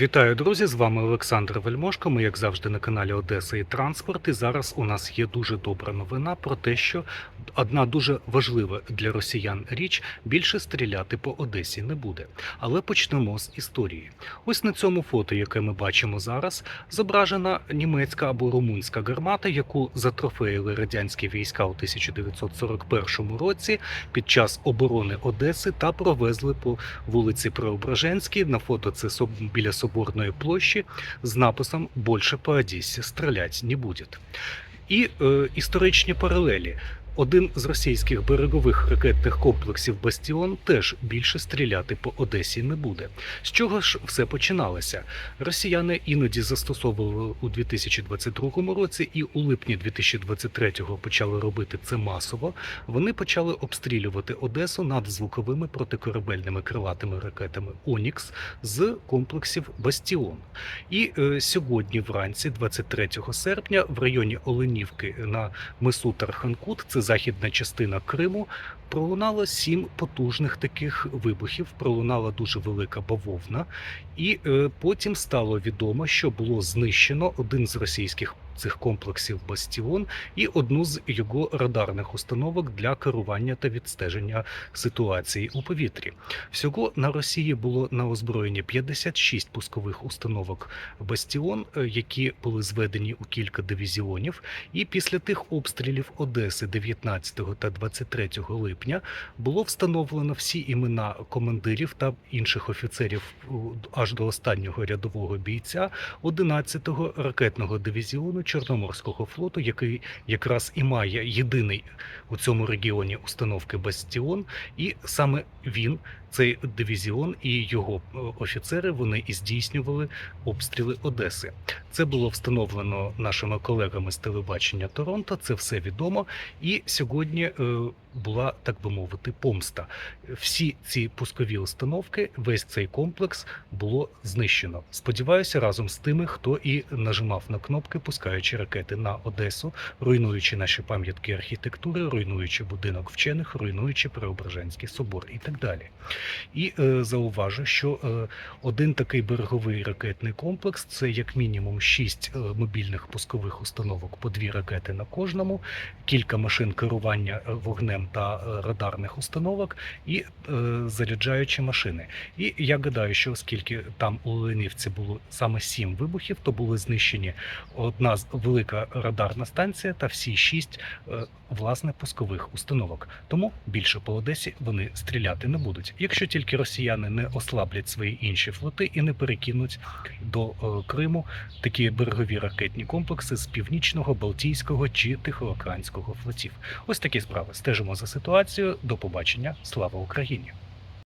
Вітаю, друзі! З вами Олександр Вельмошко. Ми, як завжди, на каналі Одеса і Транспорт. І зараз у нас є дуже добра новина про те, що одна дуже важлива для росіян річ більше стріляти по Одесі не буде. Але почнемо з історії. Ось на цьому фото, яке ми бачимо зараз, зображена німецька або румунська гармата, яку затрофеїли радянські війська у 1941 році під час оборони Одеси та провезли по вулиці Преображенській. На фото це біля Соборної площі з написом «Больше по Одесі стрілять не буде». І е, історичні паралелі. Один з російських берегових ракетних комплексів Бастіон теж більше стріляти по Одесі не буде. З чого ж все починалося? Росіяни іноді застосовували у 2022 році і у липні 2023 почали робити це масово. Вони почали обстрілювати Одесу надзвуковими протикорабельними крилатими ракетами Онікс з комплексів Бастіон. І е, сьогодні, вранці, 23 серпня, в районі Оленівки на мису Тарханкут, це західна частина Криму, пролунало сім потужних таких вибухів. Пролунала дуже велика бавовна, і е, потім стало відомо, що було знищено один з російських цих комплексів Бастіон і одну з його радарних установок для керування та відстеження ситуації у повітрі. Всього на Росії було на озброєнні 56 пускових установок Бастіон, е, які були зведені у кілька дивізіонів. І після тих обстрілів Одеси 19 та 23 липня було встановлено всі імена командирів та інших офіцерів аж до останнього рядового бійця 11-го ракетного дивізіону Чорноморського флоту, який якраз і має єдиний у цьому регіоні установки Бастіон, і саме він, цей дивізіон і його е, офіцери, вони і здійснювали обстріли Одеси. Це було встановлено нашими колегами з телебачення Торонто. Це все відомо. І сьогодні е, була так би мовити помста. Всі ці пускові установки, весь цей комплекс було знищено. Сподіваюся, разом з тими, хто і нажимав на кнопки, пускаючи ракети на Одесу, руйнуючи наші пам'ятки архітектури, руйнуючи будинок вчених, руйнуючи Преображенський собор і так далі. І е, зауважу, що е, один такий береговий ракетний комплекс це як мінімум шість е, мобільних пускових установок по дві ракети на кожному, кілька машин керування вогнем та е, радарних установок і е, заряджаючі машини. І я гадаю, що оскільки там у Ленівці було саме сім вибухів, то були знищені одна з велика радарна станція та всі шість е, власне пускових установок. Тому більше по Одесі вони стріляти не будуть, якщо тільки росіяни не ослаблять свої інші флоти і не перекинуть до Криму такі берегові ракетні комплекси з північного, Балтійського чи Тихоокеанського флотів. Ось такі справи. Стежимо за ситуацією. До побачення. Слава Україні!